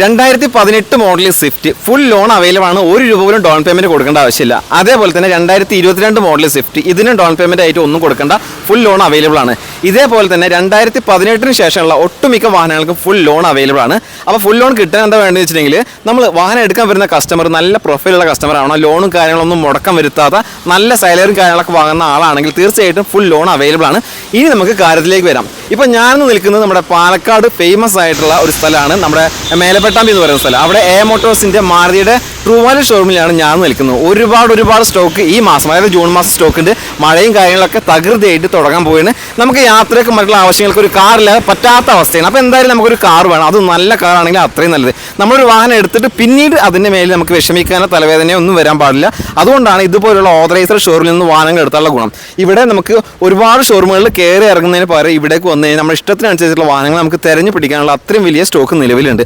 രണ്ടായിരത്തി പതിനെട്ട് model swift full loan available ആണ്. ഒരു രൂപ പോലും ഡൗൺ പേയ്മെന്റ് കൊടുക്കേണ്ട ആവശ്യമില്ല. അതേപോലെ തന്നെ രണ്ടായിരത്തി ഇരുപത്തിരണ്ട് മോഡൽ സ്വിഫ്റ്റ് ഇതിനും ഡൗൺ പേയ്മെന്റ് ആയിട്ട് ഒന്നും കൊടുക്കേണ്ട ഫുൾ ലോൺ അവൈലബിൾ ആണ്. ഇതേപോലെ തന്നെ രണ്ടായിരത്തി പതിനെട്ടിന് ശേഷമുള്ള ഒട്ടുമിക്ക വാഹനങ്ങൾക്കും ഫുൾ ലോൺ അവൈലബിൾ ആണ്. അപ്പോൾ ഫുൾ ലോൺ കിട്ടാൻ എന്താ വേണ്ടതെന്ന് വെച്ചിട്ടുണ്ടെങ്കിൽ നമ്മൾ വാഹനം എടുക്കാൻ വരുന്ന കസ്റ്റമർ നല്ല പ്രൊഫൈലുള്ള കസ്റ്റമർ ആണോ ലോണും കാര്യങ്ങളൊന്നും മുടക്കം വരുത്താത്ത നല്ല സാലറിയും കാര്യങ്ങളൊക്കെ വാങ്ങുന്ന ആളാണെങ്കിൽ തീർച്ചയായിട്ടും ഫുൾ ലോൺ അവൈലബിൾ ആണ്. ഇനി നമുക്ക് കാര്യത്തിലേക്ക് വരാം. ഇപ്പോൾ ഞാനിന്ന് നിൽക്കുന്നത് നമ്മുടെ പാലക്കാട് ഫേമസ് ആയിട്ടുള്ള ഒരു സ്ഥലമാണ്. നമ്മുടെ മേലപ്പെട്ടാമ്പി എന്ന് പറയുന്ന സ്ഥലം. അവിടെ എ മോട്ടോഴ്സിന്റെ മാരുതിയുടെ ട്രൂവാലി ഷോറൂമിലാണ് ഞാൻ നിൽക്കുന്നത്. ഒരുപാട് ഒരുപാട് സ്റ്റോക്ക് ഈ മാസം അതായത് ജൂൺ മാസം സ്റ്റോക്ക് ഉണ്ട് മഴയും കാര്യങ്ങളൊക്കെ തകൃതിയായിട്ട് തുടങ്ങാൻ പോവുകയാണ്. നമുക്ക് യാത്രയ്ക്ക് മറ്റുള്ള ആവശ്യങ്ങൾക്ക് ഒരു കാറില്ലാതെ പറ്റാത്ത അവസ്ഥയാണ്. അപ്പോൾ എന്തായാലും നമുക്കൊരു കാർ വേണം. അത് നല്ല കാറാണെങ്കിൽ അത്രയും നല്ലത്. നമ്മളൊരു വാഹനം എടുത്തിട്ട് പിന്നീട് അതിന്റെ മേലിൽ നമുക്ക് വിഷമിക്കാനോ തലവേദനയോ ഒന്നും വരാൻ പാടില്ല. അതുകൊണ്ടാണ് ഇതുപോലുള്ള ഓതറൈസർ ഷോറൂമിൽ നിന്ന് വാഹനങ്ങൾ എടുത്താലുള്ള ഗുണം. ഇവിടെ നമുക്ക് ഒരുപാട് ഷോറൂമുകളിൽ കയറി ഇറങ്ങുന്നതിന് പകരം ഇവിടേക്ക് വന്നു കഴിഞ്ഞാൽ നമ്മുടെ ഇഷ്ടത്തിനനുസരിച്ചുള്ള വാഹനങ്ങൾ നമുക്ക് തിരഞ്ഞു പിടിക്കാനുള്ള അത്രയും വലിയ സ്റ്റോക്ക് നിലവിലുണ്ട്.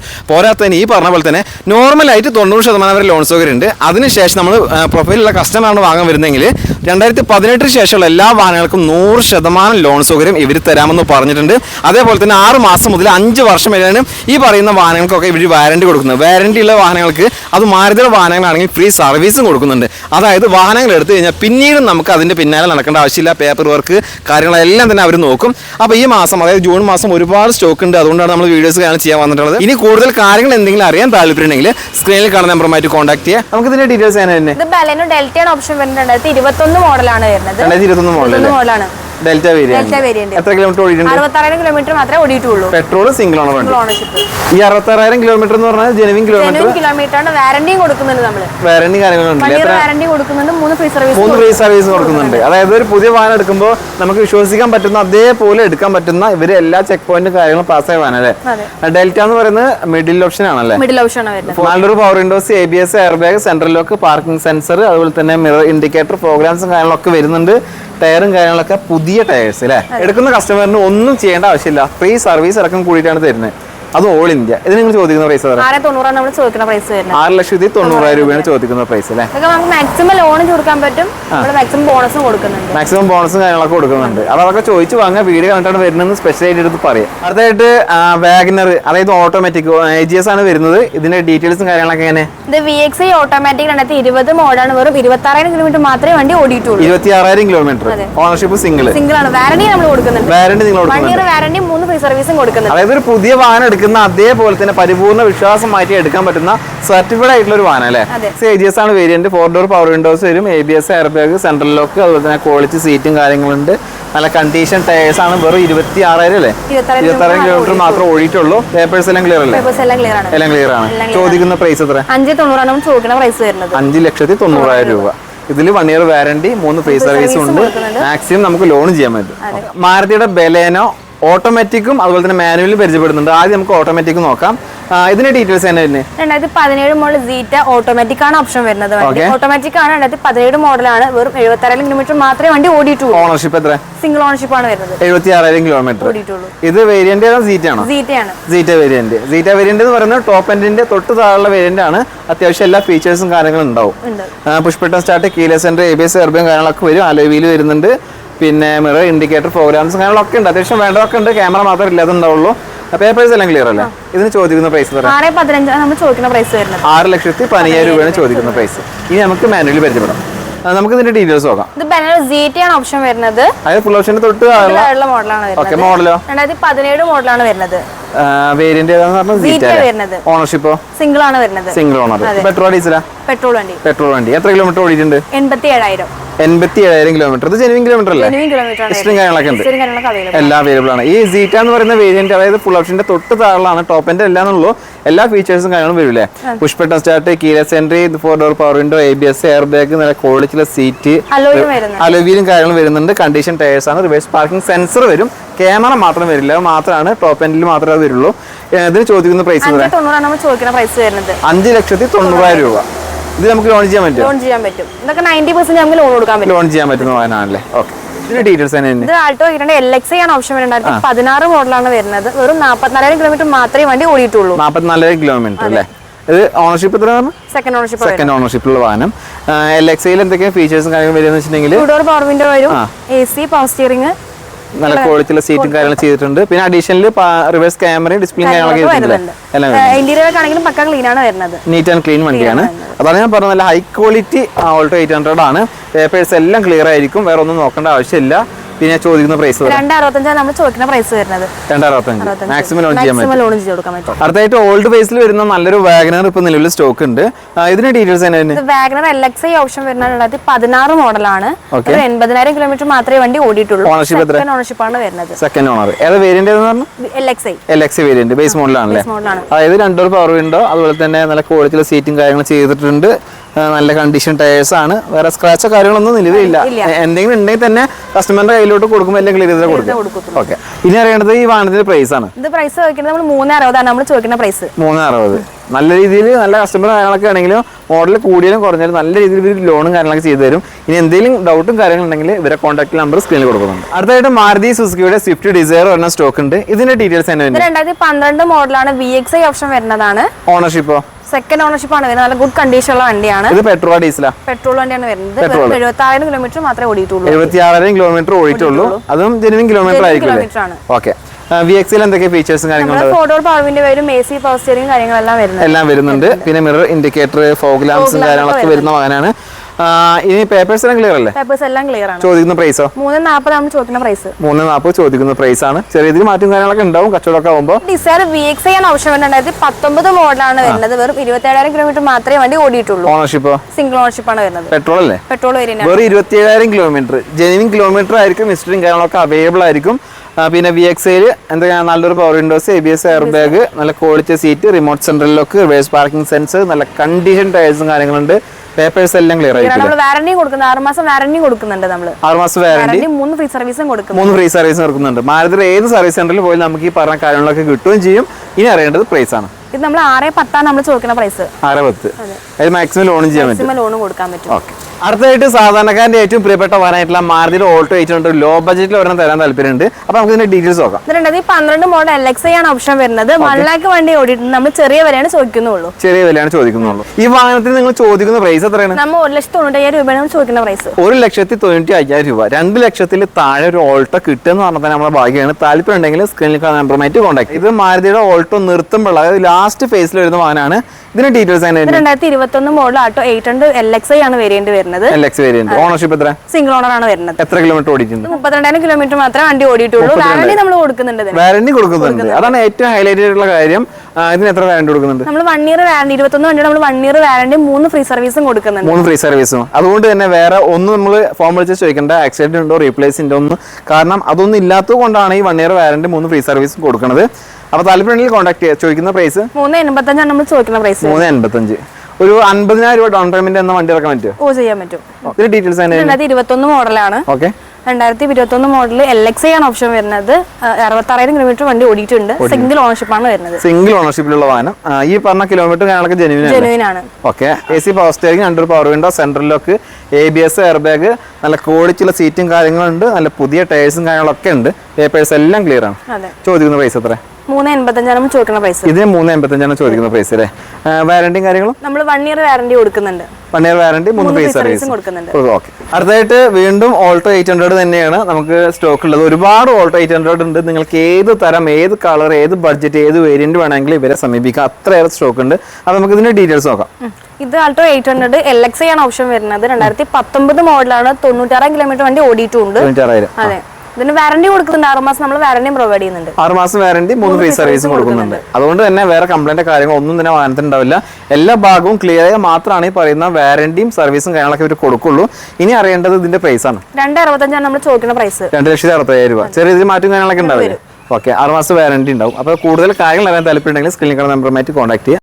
പോരാത്തതിന് ഈ പറഞ്ഞ പോലെ തന്നെ നോർമലായിട്ട് തൊണ്ണൂറ് ശതമാനം വരെ ലോൺ സൗകര്യം ഉണ്ട് അതിനുശേഷം നമ്മൾ പ്രൊഫൈലുള്ള കസ്റ്റമറാണ് വാങ്ങാൻ വരുന്നതെങ്കിൽ രണ്ടായിരത്തി പതിനെട്ടിന് ശേഷമുള്ള എല്ലാ വാഹനങ്ങൾക്കും നൂറ് ശതമാനം ലോൺ സൗകര്യം ഇവർ തരാമെന്ന് പറഞ്ഞിട്ടുണ്ട്. അതേപോലെ തന്നെ ആറ് മാസം മുതൽ അഞ്ച് വർഷം വരെയാണ് ഈ പറയുന്ന വാഹനങ്ങൾക്കൊക്കെ ഇവർ വാരണ്ടി കൊടുക്കുന്നത്. വാരണ്ടി ഉള്ള വാഹനങ്ങൾക്ക് അത് മാരുതിയുടെ വാഹനങ്ങളാണെങ്കിൽ ഫ്രീ സർവീസും കൊടുക്കുന്നുണ്ട്. അതായത് വാഹനങ്ങൾ എടുത്തു കഴിഞ്ഞാൽ പിന്നീട് നമുക്ക് അതിന്റെ പിന്നാലെ നടക്കേണ്ട ആവശ്യമില്ല. പേപ്പർ വർക്ക് കാര്യങ്ങളെല്ലാം തന്നെ അവർ നോക്കും. അപ്പോൾ ഈ മാസം അതായത് ജൂൺ മാസം ഒരുപാട് സ്റ്റോക്ക് ഉണ്ട്. അതുകൊണ്ടാണ് നമ്മൾ വീഡിയോസ് കാണാൻ ചെയ്യാൻ വന്നിട്ടുള്ളത്. ഇനി കൂടുതൽ കാര്യങ്ങൾ എന്തെങ്കിലും അറിയാൻ താല്പര്യമുണ്ടെങ്കിൽ സ്ക്രീനിൽ കാണുന്ന നമ്പറുമായിട്ട് കോൺടാക്ട് ചെയ്യാം നമുക്ക് ഇതിന്റെ ഡീറ്റെയിൽസ് ഞാൻ തന്നെ ഇത് ബലേനോ ഡെൽറ്റയാണ് ഓപ്ഷൻ വരുന്നത്. രണ്ടായിരത്തി ഇരുപത്തൊന്ന് മോഡലാണ് വരുന്നത്. രണ്ടായിരത്തി ഇരുപത്തൊന്ന് മോഡലാണ് ഡെൽറ്റ വേരിയന്റ് എത്ര കിലോമീറ്റർ ഓടിയിട്ടുണ്ട്? അറുപത്താറായിരം കിലോമീറ്റർ മാത്രമേ ഓടിയിട്ടുള്ളൂ. പെട്രോൾ സിംഗിൾ ഓണർ ഉണ്ട് ഈ അറുപത്താറായിരം കിലോമീറ്റർ എന്ന് പറഞ്ഞാൽ ജെനുവിൻ കിലോമീറ്റർ കിലോമീറ്റർ ആണ്. വാറണ്ടിയും കൊടുക്കുന്നുണ്ട് നമ്മൾ വാറണ്ടി കാര്യങ്ങളുണ്ട് വാറണ്ടി കൊടുക്കുന്നുണ്ട്. മൂന്ന് ഫ്രീ സർവീസ് മൂന്ന് ഫ്രീ സർവീസ് കൊടുക്കുന്നുണ്ട്. അതായത് ഒരു പുതിയ വാഹനം എടുക്കുമ്പോൾ നമുക്ക് വിശ്വസിക്കാൻ പറ്റുന്ന അതേപോലെ എടുക്കാൻ പറ്റുന്ന ഇവർ എല്ലാ ചെക്ക് പോയിന്റും കാര്യങ്ങളും പാസ് വാഹനം അല്ലേ? അതെ. ഡെൽറ്റ എന്ന് പറയുന്നത് മിഡിൽ ഓപ്ഷൻ ആണല്ലേ? മിഡിൽ ഓപ്ഷൻ ആണ് നല്ലൊരു power windows A B S air bag central lock parking sensor അതുപോലെ തന്നെ മിറർ ഇൻഡിക്കേറ്റർ പ്രോഗ്രാംസും കാര്യങ്ങളൊക്കെ വരുന്നുണ്ട്. ടയറും കാര്യങ്ങളൊക്കെ പുതിയ ടയേഴ്സ് അല്ലേ എടുക്കുന്ന കസ്റ്റമറിന് ഒന്നും ചെയ്യേണ്ട ആവശ്യമില്ല. ഫ്രീ സർവീസ് ഇറക്കം കൂടിയിട്ടാണ് തരുന്നത്. അത് ഓൾ ഇന്ത്യ ഇത് നിങ്ങൾ ചോദിക്കുന്ന പ്രൈസ് ആറ് ലക്ഷത്തി തൊണ്ണൂറായിരം രൂപയാണ് ചോദിക്കുന്ന പ്രൈസ് അല്ലേ? മാക്സിമം ലോൺ കൊടുക്കാൻ പറ്റും. മാക്സിമം ബോണസും കൊടുക്കുന്നുണ്ട്. മാക്സിമം ബോണസും കാര്യങ്ങളൊക്കെ കൊടുക്കുന്നുണ്ട്. അപ്പൊ അതൊക്കെ ചോദിച്ചു വാങ്ങാൻ വീട് കണ്ടിട്ടാണ് വരുന്നതെന്ന് സ്പെഷ്യൽ ആയിട്ട് എടുത്ത് പറയാം. അടുത്തായിട്ട് വാഗനർ അതായത് ഓട്ടോമാറ്റിക് ജി എസ് ആണ് വരുന്നത്. ഇതിന്റെ ഡീറ്റെയിൽസും കാര്യങ്ങളൊക്കെ എങ്ങനെ? ഇത് വി എക്സ് ഐ ഓട്ടോമാറ്റിക് രണ്ടായിരത്തി ഇരുപത് മോഡാണ് വെറും ഇരുപത്തി ആറായിരം കിലോമീറ്റർ മാത്രമേ വണ്ടി ഓടിയിട്ടുള്ളൂ. ഇരുപത്തി ആറായിരം കിലോമീറ്റർ ഓണർഷിപ്പ് സിംഗിൾ സിംഗിൾ ആണ്. വാറണ്ടി നമ്മൾ കൊടുക്കുന്നുണ്ട്. വാറണ്ടി നിങ്ങൾ വാറണ്ടി മൂന്ന് ഫ്രീ സർവീസും കൊടുക്കുന്നുണ്ട്. അതായത് ഒരു പുതിയ വാഹനം എടുക്കുന്ന അതേപോലെ തന്നെ പരിപൂർണ വിശ്വാസം മാറ്റി എടുക്കാൻ പറ്റുന്ന സർട്ടിഫൈഡ് ആയിട്ടുള്ള ഒരു വാഹനം അല്ലേ. എ ജി എസ് ആണ് variant four door power windows വരും. A B S air bag central lock അതുപോലെ തന്നെ ക്വാളിറ്റി സീറ്റും കാര്യങ്ങളുണ്ട്. നല്ല കണ്ടീഷൻ ടയേഴ്സ് ആണ്. വെറും ഇരുപത്തി ആറായിരം അല്ലേ ഇരുപത്താറായിരം കിലോമീറ്റർ മാത്രമേ ഓടിയിട്ടുള്ളൂ. പേപ്പേഴ്സ് എല്ലാം ക്ലിയർ അല്ലേ? എല്ലാം ക്ലിയർ ആണ്. ചോദിക്കുന്ന പ്രൈസ് എത്ര? അഞ്ച് തൊണ്ണൂറാണ് ചോദിക്കുന്ന പ്രൈസ് വരുന്നത്. അഞ്ച് ലക്ഷത്തി തൊണ്ണൂറായിരം രൂപ. ഇതിൽ വൺ ഇയർ വാറണ്ടി മൂന്ന് ഫ്രീ സർവീസും ഉണ്ട്. മാക്സിമം നമുക്ക് ലോൺ ചെയ്യാൻ പറ്റും. മാരുതിയുടെ ബലേനോ ഓട്ടോമാറ്റിക്കും അതുപോലെ തന്നെ മാനുവലും പരിചയപ്പെടുന്നുണ്ട്. ആദ്യം നമുക്ക് ഓട്ടോമാറ്റിക് നോക്കാം. ഇതിന്റെ ഡീറ്റെയിൽസ് തന്നെ രണ്ടായിരത്തി പതിനേഴ് മോഡൽ സീറ്റ ഓട്ടോമാറ്റിക് ആണ് ഓപ്ഷൻ വരുന്നത് ഓട്ടോമാറ്റിക് ആണ് രണ്ടായിരത്തി പതിനേഴ് മോഡലാണ് വെറും എഴുപത്താറായിരം കിലോമീറ്റർ മാത്രമേ വണ്ടി ഓടിയിട്ടുള്ളൂ. ഓണർഷിപ്പ് എത്ര? സിംഗിൾ ഓണർഷിപ്പ് ആണ് വരുന്നത്. എഴുപത്തി ആറായിരം കിലോമീറ്റർ ഇത് വേരിയന്റ് സീറ്റ് ആണോ? സീറ്റയാണ് സീറ്റ വേരിയന്റ് സീറ്റ വേരിയന്റ് എന്ന് പറയുന്നത് ടോപ്പ് എൻഡിന്റെ തൊട്ട് താഴെയുള്ള വേരിയന്റ് ആണ്. അത്യാവശ്യം എല്ലാ ഫീച്ചേഴ്സും കാര്യങ്ങളും ഉണ്ടാവും. ഉണ്ട്. പുഷ്പട്ടം സ്റ്റാർട്ട് കീല സെന്റർ എ ബി എസ് എർബിയും കാര്യങ്ങളൊക്കെ വരും. അലോവിയിൽ വരുന്നുണ്ട്. പിന്നെ മിറർ ഇൻഡിക്കേറ്റർ പ്രോഗ്രാംസ് ഒക്കെ ഉണ്ട്. അത്യാവശ്യം വേണ്ടതൊക്കെ ഉണ്ട്. ക്യാമറ മാത്രം ഇല്ലാതുണ്ടാവുള്ളൂ പേപ്പേഴ്സ് എല്ലാം ക്ലിയർ അല്ലേ? ഇതിന് ചോദിക്കുന്ന പ്രൈസ് ആറ് ലക്ഷത്തി പതിനയ്യായിരം രൂപയാണ് ചോദിക്കുന്ന പ്രൈസ് ഇനി നമുക്ക് മാനുവലി പരിചയപ്പെടാം. നമുക്ക് ഇതിന്റെ ഡീറ്റെയിൽസ് നോക്കാം. ഇത് ആണ് ഓപ്ഷൻ വരുന്നത്. അതായത് ഫുൾ ഓപ്ഷന്റെ തൊട്ട് മോഡലാണ് ഓക്കെ മോഡലോ രണ്ടായിരത്തി പതിനേഴ് മോഡലാണ് വരുന്നത്. വേരിയന്റ് വരുന്നത്. ഓണർഷിപ്പോ സിംഗിൾ ആണ് വരുന്നത്. സിംഗിൾ ഓണർ പെട്രോൾ ഡീസലാ പെട്രോൾ വണ്ടി. പെട്രോൾ വണ്ടി. എത്ര കിലോമീറ്റർ ഓടിയിട്ടുണ്ട്? എൺപത്തി ഏഴായിരം എൺപത്തി ഏഴായിരം കിലോമീറ്റർ ഇത് ജെനുവിൻ കിലോമീറ്റർ അല്ലേ? ഇഷ്ടം ഹിസ്റ്ററിയും കാര്യങ്ങളൊക്കെ ഉണ്ട്. എല്ലാം അവൈലബിൾ ആണ്. ഈ സീറ്റ എന്ന് പറയുന്ന വേരിയന്റ് അതായത് ഫുൾ ഓപ്ഷന്റെ തൊട്ട് താഴെയാണ് ടോപ്പ് എൻഡ് എല്ലാം ഉള്ളൂ എല്ലാ ഫീച്ചേഴ്സും കാര്യങ്ങളും വരില്ലേ button start keyless entry four door power window A B S air bag നല്ല ക്വാളിറ്റിയുള്ള സീറ്റ് അലോവിയും അലോവിയിലും കാര്യങ്ങളും വരുന്നുണ്ട്. കണ്ടീഷൻ ടയേഴ്സ് ആണ്. റിവേഴ്സ് പാർക്കിംഗ് സെൻസർ വരും. ക്യാമറ മാത്രം വരില്ല. മാത്രമാണ്. ടോപ്പ് എൻഡിൽ മാത്രമേ അത് വരുള്ളൂ. ഇതിന് ചോദിക്കുന്ന പ്രൈസ് അഞ്ച് ലക്ഷത്തി തൊണ്ണൂറായിരം രൂപ. ഇത് നമുക്ക് ലോൺ ചെയ്യാൻ പറ്റും ലോൺ ചെയ്യാൻ പറ്റും. ഇതൊക്കെ നയന്റി പെർസെന്റ് നമുക്ക് ലോൺ കൊടുക്കാൻ പറ്റും. ലോൺ ചെയ്യാൻ പറ്റുന്ന വാഹനമാണല്ലേ ഓക്കെ ഇത് ആൾട്ടോ ഇതിന്റെ എൽ എക്സ് ആണ് ഓപ്ഷൻ രണ്ടായിരത്തി പതിനാറ് മോഡലാണ് വരുന്നത്. വെറും നാൽപ്പത്തിനാലായിരം കിലോമീറ്റർ മാത്രമേ വണ്ടി ഓടിയിട്ടുള്ളൂ. നാൽപ്പത്തിനാലായിരം കിലോമീറ്റർ അല്ലേ ഇത് ഓണർഷിപ്പ് എത്ര സെക്കൻഡ് ഓണർഷിപ്പ് സെക്കൻഡ് ഓണർഷിപ്പുള്ള വാഹനം. എൽ എക്സ് എന്തൊക്കെയാണ് എന്തൊക്കെ ഫീച്ചേഴ്സും കാര്യങ്ങളും വരുന്നത് വെച്ചിട്ടുണ്ടെങ്കിൽ? പവർ വിൻഡോ വരും. എ സി പവർ സ്റ്റിയറിംഗ് നല്ല ക്വാളിറ്റിയുള്ള സീറ്റും കാര്യങ്ങളും ചെയ്തിട്ടുണ്ട്. പിന്നെ അഡീഷണൽ റിവേഴ്സ് ക്യാമറയും ഡിസ്പ്ലേയും കാര്യങ്ങളൊക്കെ പക്ക ക്ലീൻ ആണ് വരുന്നത്. നീറ്റ് ആൻഡ് ക്ലീൻ വണ്ടിയാണ്. അതാണ് ഞാൻ പറഞ്ഞത്. നല്ല high quality Alto eight hundred ആണ്. പേപ്പേഴ്സ് എല്ലാം ക്ലിയർ ആയിരിക്കും. വേറെ ഒന്നും നോക്കേണ്ട ആവശ്യമില്ല. പിന്നെ ചോദിക്കുന്ന പ്രൈസ് നമ്മൾ ചോദിക്കുന്ന പ്രൈസ് വരുന്നത്. മാക്സിമം ലോൺ ചെയ്യാൻ പറ്റും. അടുത്തായിട്ട് ഓൾഡ് ബേസിൽ വരുന്ന നല്ലൊരു വാഗനർ ഇപ്പൊ നിലവിൽ സ്റ്റോക്ക് ഉണ്ട്. ഇതിന്റെ details WagonR L X I option വരുന്ന രണ്ടായിരത്തി പതിനാറ് മോഡലാണ്. ഒരു എൺപതിനായിരം കിലോമീറ്റർ മാത്രമേ വണ്ടി ഓടിയിട്ടുള്ളൂ. ഓണർഷിപ്പ് എത്ര? ഓണർഷിപ്പ് ആണ് വരുന്നത്. സെക്കൻഡ് ഓണർ ഏത് വേരിയന്റ് എന്ന് പറഞ്ഞു? L X I L X variant base മോഡലാണല്ലേ മോഡലാണ് അതായത് രണ്ടൊരു പവർ വിൻഡോ അതുപോലെ തന്നെ നല്ല ക്വാളിറ്റിയുള്ള സീറ്റും കാര്യങ്ങളും ചെയ്തിട്ടുണ്ട്. നല്ല കണ്ടീഷൻ ടയേഴ്സ് ആണ്. വേറെ സ്ക്രാച്ചോ കാര്യങ്ങളൊന്നും നിലവിലില്ല. എന്തെങ്കിലും ഉണ്ടെങ്കിൽ തന്നെ കസ്റ്റമറിന്റെ കയ്യിലോട്ട് കൊടുക്കുമ്പോൾ എല്ലാം ക്ലിയർ ചെയ്ത് കൊടുക്കും. ഓക്കെ ഇനി അറിയേണ്ടത് ഈ വാഹനത്തിന്റെ പ്രൈസ് ആണ്. ഇത് പ്രൈസ് ചോദിക്കുന്നത് നമ്മൾ മൂന്ന് അറുപതാണ് നമ്മൾ ചോദിക്കുന്ന പ്രൈസ് മൂന്ന് അറുപത് നല്ല രീതിയിൽ നല്ല കസ്റ്റമർ കാര്യങ്ങളൊക്കെ ആണെങ്കിലും മോഡൽ കൂടിയാലും കുറഞ്ഞാലും നല്ല രീതിയിൽ ഇവർ ലോണും കാര്യങ്ങളൊക്കെ ചെയ്തു തരും. ഇനി എന്തെങ്കിലും ഡൗട്ടും കാര്യങ്ങളുണ്ടെങ്കിൽ ഇവരെ കോൺടാക്ട് നമ്പർ സ്ക്രീനിൽ കൊടുക്കുന്നുണ്ട്. അടുത്തായിട്ട് മാരുതി സുസുക്കിയുടെ സ്വിഫ്റ്റ് ഡിസയർ പറഞ്ഞ സ്റ്റോക്ക് ഉണ്ട്. ഇതിന്റെ ഡീറ്റെയിൽസ് തന്നെ രണ്ടായിരത്തി പന്ത്രണ്ട് മോഡലാണ് വി എക്സ് ഐ ഓപ്ഷൻ വരുന്നതാണ്. ഓണർഷിപ്പോ സെക്കൻഡ് ഓണർഷിപ്പ് ആണ് വരുന്നത്. നല്ല ഗുഡ് കണ്ടീഷൻ ഉള്ള വണ്ടിയാണ്. ഇത് പെട്രോൾ ഡീസലാ പെട്രോൾ വണ്ടിയാണ് വരുന്നത്. എഴുപത്തി ആയിരം കിലോമീറ്റർ മാത്രമേ ഓടിയിട്ടുള്ളൂ. എഴുപത്തി ആറായിരം കിലോമീറ്റർ ഓടിയിട്ടുള്ളൂ. അതും ജെനുവിൻ കിലോമീറ്റർ ആയിരിക്കും ഓക്കെ വി എക്സിൽ എന്തൊക്കെ ഫീച്ചേഴ്സും കാര്യങ്ങളും ഫോട്ടോ പവറിന്റെ പേരും എ സി പവർ സ്റ്റിയറിംഗ് കാര്യങ്ങളെല്ലാം വരുന്നത് എല്ലാം വരുന്നുണ്ട്. പിന്നെ മിറർ ഇൻഡിക്കേറ്റർ ഫോഗ് ലാംപ്സും കാര്യങ്ങളൊക്കെ വരുന്ന വാഹനമാണ്. ഇനി പേപ്പേഴ്സ് എല്ലാം ക്ലിയർ അല്ലേ? പേപ്പേഴ്സ് എല്ലാം ക്ലിയർ ആണ്. ചോദിക്കുന്ന പ്രൈസോ മൂന്ന് നാൽപ്പത് നമ്മൾ ചോദിക്കുന്ന പ്രൈസ് മൂന്ന് നാൽപ്പത് ചോദിക്കുന്ന പ്രൈസ് ആണ്. ചെറിയ രീതിയിൽ മാറ്റം കാര്യങ്ങളൊക്കെ ഉണ്ടാവും കച്ചവടമൊക്കെ ആകുമ്പോൾ ഡിസൈർ വി എക്സ് ഐ ആണ് ഓപ്ഷൻ രണ്ടായിരത്തി പത്തൊമ്പത് മോഡലാണ് വരുന്നത്. വെറും ഇരുപത്തേഴായിരം കിലോമീറ്റർ മാത്രമേ വണ്ടി ഓടിയിട്ടുള്ളൂ. ഓണർഷിപ്പോ സിംഗിൾ ഓണർഷിപ്പ് ആണ് വരുന്നത്. പെട്രോൾ അല്ലേ? പെട്രോൾ വരുന്നത് വെറും ഇരുപത്തി ഏഴായിരം കിലോമീറ്റർ ജെനുവിൻ കിലോമീറ്റർ ആയിരിക്കും ഹിസ്റ്ററിയും കാര്യങ്ങളൊക്കെ അവൈലബിൾ ആയിരിക്കും. പിന്നെ വി എക്സ് ഐയിൽ എന്തൊക്കെയാണ് നല്ലൊരു power windows A B S air bag നല്ല quality seat remote central lock reverse parking sensor നല്ല കണ്ടീഷൻ ടയർസും കാര്യങ്ങളുണ്ട്. പേപ്പേഴ്സ് എല്ലാം ക്ലിയർ ആയിട്ട് നമ്മൾ വാറന്റിയും കൊടുക്കുന്നത് ആറ് മാസം വാറന്റിയും കൊടുക്കുന്നുണ്ട് നമ്മൾ ആറ് മാസം വാറണ്ടി മൂന്ന് ഫ്രീ സർവീസും കൊടുക്കും മൂന്ന് ഫ്രീ സർവീസ് കൊടുക്കുന്നുണ്ട്. മാരുതി ഏത് സർവീസ് സെന്ററിൽ പോയാലും നമുക്ക് ഈ പറഞ്ഞ കാര്യങ്ങളൊക്കെ കിട്ടുകയും ചെയ്യും. ഇനി അറിയേണ്ടത് പ്രൈസ് ആണ്. ഇത് നമ്മൾ ആറ് പത്താണ് നമ്മൾ ചോദിക്കുന്ന പ്രൈസ് ആറ് പത്ത്. അത്. മാക്സിമം ലോൺ ചെയ്യാൻ പറ്റും. മാക്സിമം ലോൺ കൊടുക്കാൻ പറ്റും. ഓക്കെ അടുത്തായിട്ട് സാധാരണക്കാരന്റെ ഏറ്റവും പ്രിയപ്പെട്ട വാനായിട്ടുള്ള മാരുതിയുടെ ഓൾട്ടോ എയ്റ്റ് ഹൺഡ്രഡ് ലോ ബഡ്ജറ്റിൽ ഒരെണ്ണം തരാൻ താല്പര്യമുണ്ട്. അപ്പൊ നമുക്ക് ഇതിന്റെ ഡീറ്റെയിൽസ് നോക്കാം ഈ പന്ത്രണ്ട് മോഡൽ എൽ എക്സ് ആണ് ഓപ്ഷൻ വരുന്നത്. വൺ ലാക്ക് വണ്ടി ഓടിയിട്ടുണ്ട്. നമ്മൾ ചെറിയ വിലയാണ് ചോദിക്കുന്നുള്ളൂ. ചെറിയ വിലയാണ് ചോദിക്കുന്നുള്ളൂ. ഈ വാഹനത്തിൽ നിങ്ങൾ ചോദിക്കുന്ന പ്രൈസ് എത്രയാണ്? നമ്മൾ ഒരു ലക്ഷത്തി തൊണ്ണൂറ്റയ്യായിരം രൂപയാണ് നമ്മൾ ചോദിക്കുന്ന പ്രൈസ് ഒരു ലക്ഷത്തി തൊണ്ണൂറ്റി അയ്യായിരം രൂപ. രണ്ട് ലക്ഷത്തിൽ താഴെ ഒരു ഓൾട്ടോ കിട്ടുന്ന പറഞ്ഞാൽ നമ്മുടെ ഭാഗ്യമാണ്. താല്പര്യം ഉണ്ടെങ്കിൽ സ്ക്രീനിൽ നമ്പറുമായിട്ട് കോൺടാക്ട് ഇത് മാരുതിയുടെ ഓൾട്ടോ നിർത്തുമ്പോൾ അതായത് ലാസ്റ്റ് ഫേസിൽ വരുന്ന വാഹനമാണ്. ഇതിന്റെ ഡീറ്റെയിൽസ് രണ്ടായിരത്തി ഇരുപത്തി ഒന്ന് മോഡൽ ആട്ടോ എയ്റ്റ് ഹൺഡ്രഡ് എൽ എക്സ് ആണ് വേരിയന്റ് വരുന്നത്. വേരിയന്റ് ഓണർഷിപ്പ് എത്ര? സിംഗിൾ ഓണർ ആണ് വരുന്നത്. എത്ര കിലോമീറ്റർ ഓടിക്കുന്നത് മുപ്പത്തിരണ്ടായിരം കിലോമീറ്റർ മാത്രമേ വണ്ടി ഓടിയിട്ടുള്ളൂ. വാറണ്ടി നമ്മൾ കൊടുക്കുന്നുണ്ട് വാറണ്ടി കൊടുക്കുന്നുണ്ട്. അതാണ് ഏറ്റവും ഹൈലൈറ്റ് ആയിട്ടുള്ള കാര്യം. ഇതിന് എത്ര വാറണ്ടി കൊടുക്കുന്നുണ്ട്? നമ്മൾ വൺ ഇയർ വാറണ്ടി ഇരുപത്തൊന്ന് വണ്ടി നമ്മൾ വൺ ഇയർ വാറണ്ടി മൂന്ന് ഫ്രീ സർവീസും കൊടുക്കുന്നുണ്ട്. മൂന്ന് ഫ്രീ സർവീസും അതുകൊണ്ട് തന്നെ വേറെ ഒന്നും നമ്മൾ ഫോം വിളിച്ച് ചോദിക്കേണ്ട. ആക്സിഡന്റ് ഉണ്ടോ റീപ്ലേസ് ഉണ്ടോ ഒന്നും. കാരണം അതൊന്നും ഇല്ലാത്തത് കൊണ്ടാണ് ഈ വൺ ഇയർ വാറണ്ടി മൂന്ന് ഫ്രീ സർവീസും കൊടുക്കുന്നത് അപ്പൊ താല്പര്യമുണ്ടെങ്കിൽ കോൺടാക്ട് ചോദിക്കുന്ന പ്രൈസ് മൂന്ന് എൺപത്തഞ്ചാണ് നമ്മൾ ചോദിക്കുന്ന പ്രൈസ് മൂന്ന് എൺപത്തഞ്ച്. ഒരു അൻപതിനായിരം രൂപ ഡൗൺ പേയ്മെന്റ് എന്ന വണ്ടി ഇറക്കാൻ പറ്റുമോ? ഓ ചെയ്യാൻ പറ്റും. ഇതിന്റെ ഡീറ്റെയിൽസ് രണ്ടായിരത്തി ഇരുപത്തൊന്ന് മോഡലാണ്. ഓക്കെ രണ്ടായിരത്തി ഇരുപത്തൊന്ന് മോഡൽ എൽ എക്സ് ആണ് ഓപ്ഷൻ വരുന്നത്. അറുപത്താറായിരം കിലോമീറ്റർ വണ്ടി ഓടിയിട്ടുണ്ട്. സിംഗിൾ ഓണർഷിപ്പ് ആണ് വരുന്നത്. സിംഗിൾ ഓണർഷിപ്പിലുള്ള വാഹനം. ഈ പറഞ്ഞ കിലോമീറ്റർ കാര്യങ്ങളൊക്കെ ജെനുവിൻ ജെനുവിൻ ആണ്. Okay A C power steering രണ്ടൊരു power window central lock A B S air bag നല്ല ക്വാളിറ്റിയുള്ള സീറ്റും കാര്യങ്ങളുണ്ട് നല്ല പുതിയ ടയേഴ്സും കാര്യങ്ങളൊക്കെ ഉണ്ട്. പേപ്പേഴ്സ് എല്ലാം ക്ലിയർ ആണ്. ചോദിക്കുന്ന പൈസ എത്ര മൂന്ന് എൺപത്തഞ്ചാണ് ചോദിക്കുന്ന പ്രൈസ് ഇതിന് മൂന്ന് എൺപത്തഞ്ചാണ് ചോദിക്കുന്ന പ്രൈസ് അല്ലേ? വാറണ്ടിയും കാര്യങ്ങളും? നമ്മൾ വൺ ഇയർ വാറണ്ടി കൊടുക്കുന്നുണ്ട്. വൺ ഇയർ വാറണ്ടി മൂന്ന് പേ സർവീസ് ഓക്കെ അടുത്തായിട്ട് വീണ്ടും ഓൾട്ടോ എയ്റ്റ് ഹൺഡ്രഡ് തന്നെയാണ് നമുക്ക് സ്റ്റോക്ക് ഉള്ളത്. ഒരുപാട് ഓൾട്ടോ എയ്റ്റ് ഹൺഡ്രഡ് ഉണ്ട്. നിങ്ങൾക്ക് ഏത് തരം ഏത് കളർ ഏത് ബഡ്ജറ്റ് ഏത് വേരിയന്റ് വേണമെങ്കിലും ഇവരെ സമീപിക്കാം. അത്രയേറെ സ്റ്റോക്ക് ഉണ്ട്. അപ്പോൾ നമുക്ക് ഇതിന്റെ ഡീറ്റെയിൽസ് നോക്കാം ഇത് Alto eight hundred L X ആണ് ഓപ്ഷൻ വരുന്നത്. രണ്ടായിരത്തി പത്തൊമ്പത് മോഡലാണ് തൊണ്ണൂറ്റാറായിരം കിലോമീറ്റർ വണ്ടി ഓടിയിട്ടുണ്ട് അതെ. ഇതിന് വാറന്റി കൊടുക്കുന്നുണ്ട്. ആറ് മാസം നമ്മൾ പ്രൊവൈഡ് ചെയ്യുന്നുണ്ട്. ആറ് മാസം വാറണ്ടി മൂന്ന് ഫ്രീ സർവീസും കൊടുക്കുന്നുണ്ട്. അതുകൊണ്ട് തന്നെ വേറെ കംപ്ലൈന്റ് കാര്യങ്ങൾ ഒന്നും തന്നെ വാഹനത്തിന് ഉണ്ടാവില്ല. എല്ലാ ഭാഗവും ക്ലിയർ ആയാൽ മാത്രമാണ് ഈ പറയുന്ന വാറണ്ടിയും സർവീസും കാര്യങ്ങളൊക്കെ ഇവർ കൊടുക്കുള്ളൂ. ഇനി അറിയേണ്ടത് ഇതിന്റെ പ്രൈസ് ആണ്. രണ്ട് അറുപത്തഞ്ചാണ് നമ്മൾ ചോദിക്കുന്ന പ്രൈസ് രണ്ട് ലക്ഷത്തി അറുപത്തയ്യായിരം രൂപ. ചെറിയ രീതിയിൽ മാറ്റം കാര്യങ്ങളൊക്കെ ഉണ്ടാവില്ല? ഓക്കെ ആറ് മാസം വാറണ്ടി ഉണ്ടാവും. അപ്പോൾ കൂടുതൽ കാര്യങ്ങൾ അറിയാൻ താല്പര്യമുണ്ടെങ്കിൽ സ്ക്രീനിൽ നമ്പറുമായിട്ട് കോൺടാക്ട് ചെയ്യുക.